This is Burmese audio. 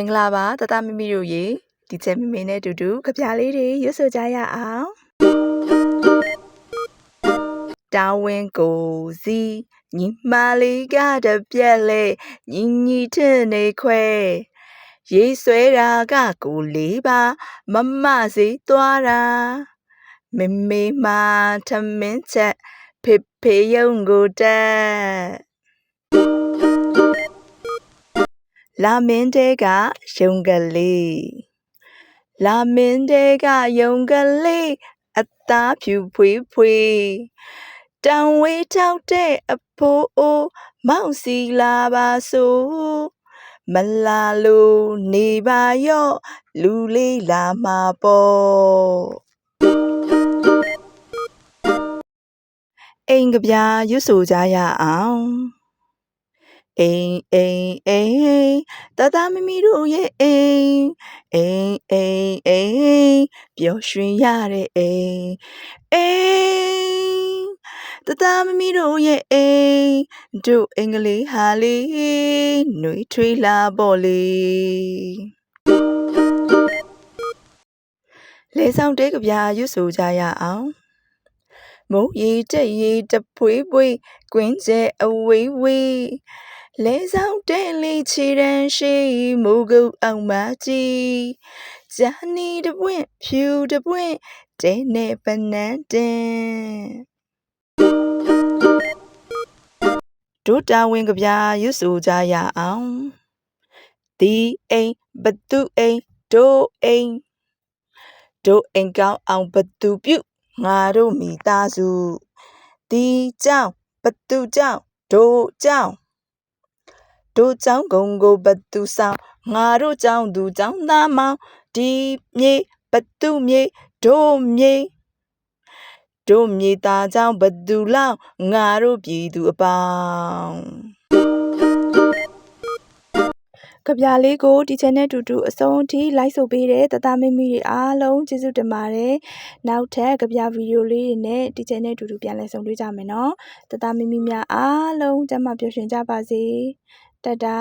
မင်္ဂလာပါတတမိမိတို့ရေဒီချက်မိမိနဲ့အတူတူကြပြလေးတွေရွတ်ဆိုကြရအောင်တာဝန်ကိုစီညီမလေးကတပြက်လေညီညီထင်နေခွဲရေးဆွဲတာကကိုလေးပါမမစီသွားတာမမေမာထမင်းချက်ဖေဖေယုံကိုတက် လာမင်းတဲကယုံကလေးလာမင်းတဲကယုံကလေးအသားဖြူဖွေးဖွေးတောင်ဝေးထောက်တဲ့အဖိုးအိုးမောက်စီလာပါဆိုမလာလို့နေပါရော့လူလေးလာမှာပေါ့အိမ်ကပြာရွတ်ဆိုကြရအောင် အိမ်အိမ်အိမ်တသားမမီတို့ရဲ့အိမ်အိမ်အိမ်အိမ်ပျော်ရွှင်ရတဲ့အိမ်အိမ်တသားမမီတို့ရဲ့အိမ်တို့အင်္ဂလိပ်ဟာလေးຫນွေထွေးလာပေါ့လေလေဆောင်တဲကဗျာရွတ်ဆိုကြရအောင်မုံရီတက်ရီတပွေးပွေးကွင်းကျဲအဝေးဝေး လဲဆောင်တဲလေးချီတန်းရှိမိုးကုတ်အောင်မကြီးဂျာနီတပွင့်ဖြူတပွင့်တဲနဲ့ပနန်းတင်တို့တာဝန်ကဗျာရွတ်ဆိုကြရအောင်ဒီအိမ်ဘသူအိမ်တို့အိမ်တို့အိမ်ကောင်းအောင်ဘသူပြုငါတို့မိသားစုဒီကြောင့်ဘသူကြောင့်တို့ကြောင့် တို့ကြောင့်ဂုံကိုဘသူဆောင်ငါတို့ကြောင့်သူကြောင့်သားမောင်ဒီမြေဘသူမြေတို့မြေတို့မြေသားကြောင့်ဘသူလောင်ငါတို့ပြည်သူအပေါင်း ကဗျာလေးကိုဒီ channel တူတူအဆုံးထိ like ဆိုပေးတဲ့တသားမမိတွေအားလုံးကျေးဇူးတင်ပါတယ်။နောက်ထပ်ကဗျာဗီဒီယိုလေးတွေနဲ့ဒီ channel တူတူပြန်လည်ဆုံတွေ့ကြမယ်နော်။တသားမမိများအားလုံးကျန်းမာပျော်ရွှင်ကြပါစေ။တဒါ